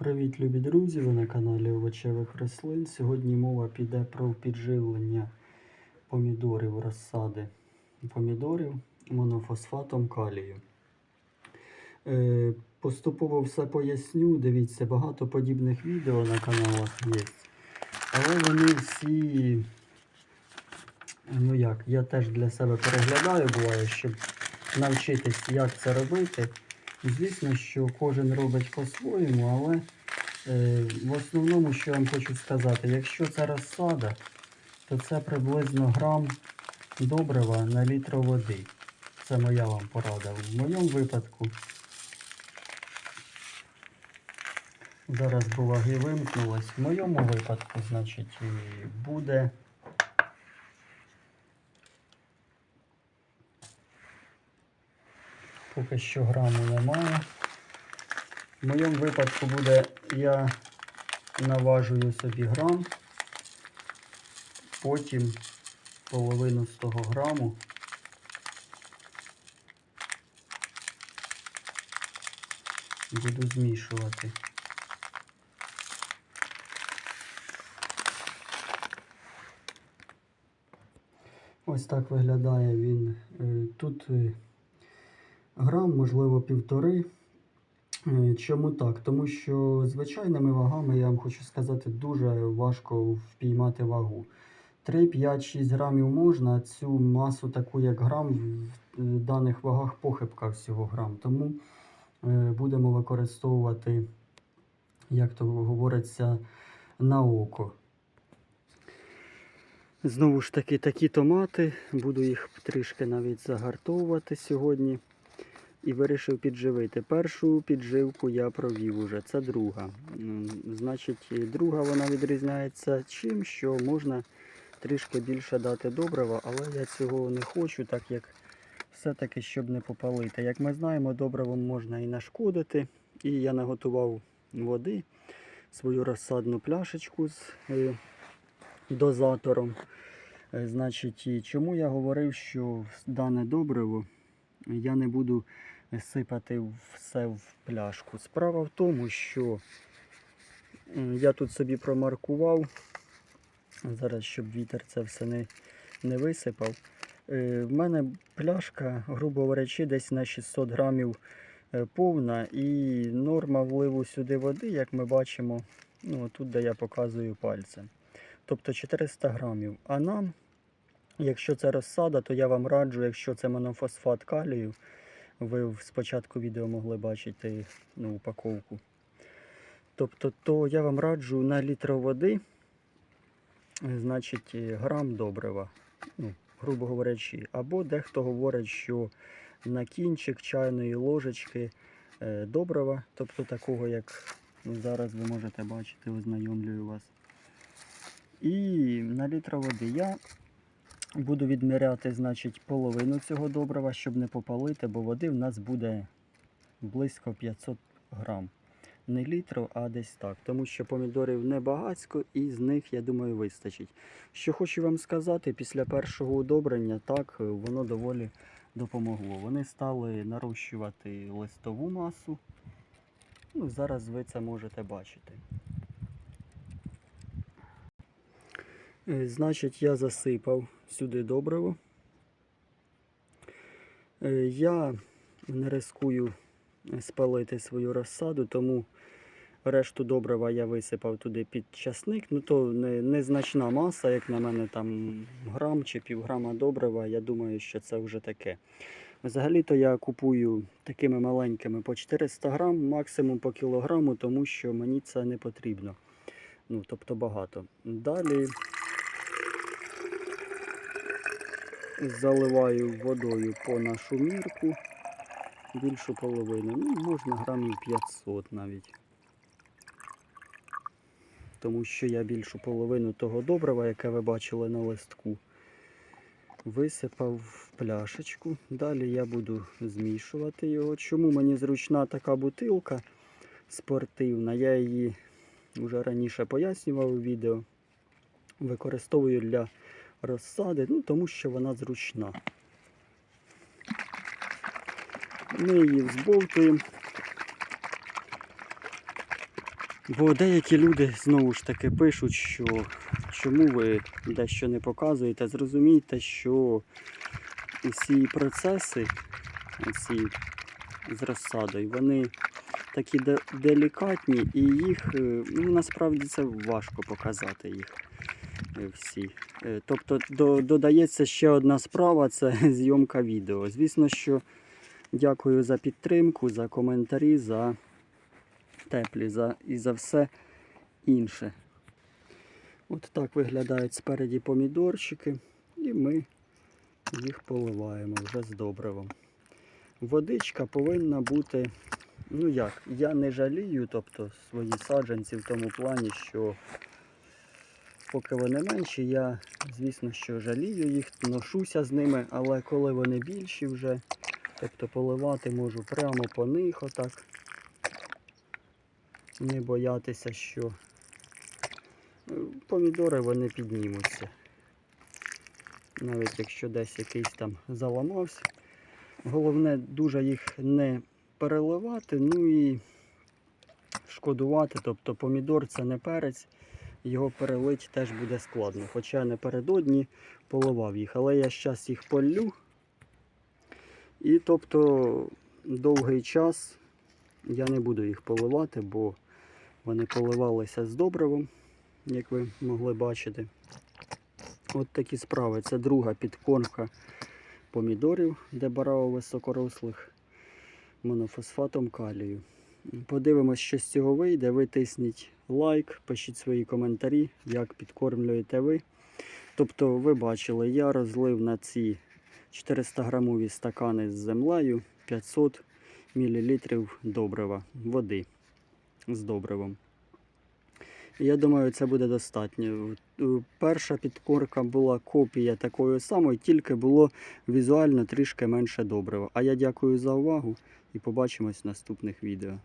Привіт, любі друзі! Ви на каналі Овочевих рослин. Сьогодні мова піде про підживлення помідорів розсади помідорів монофосфатом калію. Е, поступово все поясню. Дивіться, багато подібних відео на каналах є. Але вони всі, ну як, я теж для себе переглядаю, буває, щоб навчитись, як це робити. Звісно, що кожен робить по-своєму, але е, в основному, що я вам хочу сказати, якщо це розсада, то це приблизно грам добрива на літр води. Це моя вам порада. В моєму випадку зараз буваги вимкнулась. В моєму випадку, значить, буде поки що граму немає. В моєму випадку буде, я наважую собі грам, потім половину з того граму буду змішувати. Ось так виглядає він. Е, Тут е, грам, можливо, півтори. Е, Чому так? Тому що звичайними вагами, я вам хочу сказати, дуже важко впіймати вагу. 3, 5, 6 грамів можна, а цю масу таку, як грам, в е, даних вагах похибка всього грам. Тому е, будемо використовувати, як то говориться, на око. Знову ж таки, такі томати, буду їх трішки навіть загартовувати сьогодні. І вирішив підживити. Першу підживку я провів уже, це друга. Значить, друга вона відрізняється чим, що можна трішки більше дати добрива, але я цього не хочу, так як все-таки, щоб не попалити. Як ми знаємо, добривом можна і нашкодити. І я наготував води, свою розсадну пляшечку з е, дозатором. Е, Значить, чому я говорив, що дане добриво я не буду сипати все в пляшку. Справа в тому, що я тут собі промаркував, зараз, щоб вітер це все не, не висипав. Е, В мене пляшка, грубо говорячи, десь на 600 грамів е, повна, і норма вливу сюди води, як ми бачимо, ну, тут, де я показую пальцем. Тобто 400 грамів. А нам, якщо це розсада, то я вам раджу, якщо це монофосфат калію, ви спочатку відео могли бачити ну, упаковку. Тобто, то я вам раджу на літр води, значить, грам добрива, ну, грубо говорячи. Або дехто говорить, що на кінчик чайної ложечки е, добрива, тобто такого, як ну, зараз ви можете бачити, ознайомлюю вас. І на літр води я буду відміряти, значить, половину цього добрива, щоб не попалити, бо води в нас буде близько 500 грам. Не літру, а десь так. Тому що помідорів небагацько і з них, я думаю, вистачить. Що хочу вам сказати, після першого удобрення, так, воно доволі допомогло. Вони стали нарощувати листову масу. Ну, зараз ви це можете бачити. Е, Значить, я засипав сюди добриво. Е, Я не рискую спалити свою розсаду, тому решту добрива я висипав туди під часник. Ну то не, незначна маса, як на мене, там грам чи півграма добрива. Я думаю, що це вже таке. Взагалі-то я купую такими маленькими по 400 грам, максимум по кілограму, тому що мені це не потрібно. Ну, тобто багато. Далі заливаю водою по нашу мірку. Більшу половину. Ну, можна грамів 500 навіть. Тому що я більшу половину того добрива, яке ви бачили на листку, висипав в пляшечку. Далі я буду змішувати його. Чому мені зручна така бутилка спортивна? Я її вже раніше пояснював у відео. Використовую для розсади, ну тому що вона зручна. Ми її взбовтуємо. Бо деякі люди знову ж таки пишуть, що чому ви дещо не показуєте. Зрозумійте, що усі процеси, ці з розсадою, вони такі де- делікатні і їх е, ну, насправді це важко показати їх е, всі. Е, Тобто до, додається ще одна справа це зйомка відео. Звісно, що дякую за підтримку, за коментарі, за теплі за, і за все інше. От так виглядають спереді помідорчики, і ми їх поливаємо вже з добривом. Водичка повинна бути, ну як, я не жалію, тобто свої саджанці в тому плані, що поки вони менші, я, звісно, що жалію їх, ношуся з ними, але коли вони більші вже, тобто поливати можу прямо по них отак не боятися, що е, помідори вони піднімуться. Навіть якщо десь якийсь там заламався. Головне дуже їх не переливати, ну і шкодувати. Тобто помідор це не перець, його перелить теж буде складно. Хоча напередодні поливав їх, але я зараз їх полю. І тобто довгий час я не буду їх поливати, бо вони поливалися з добривом, як ви могли бачити. От такі справи. Це друга підкормка помідорів дебарао високорослих монофосфатом калію. Подивимось, що з цього вийде. Ви тисніть лайк, пишіть свої коментарі, як підкормлюєте ви. Тобто, ви бачили, я розлив на ці 400 грамові стакани з землею 500 мл добрива, води з добривом. Я думаю, це буде достатньо. Перша підкорка була копія такої самої, тільки було візуально трішки менше добрива. А я дякую за увагу і побачимось в наступних відео.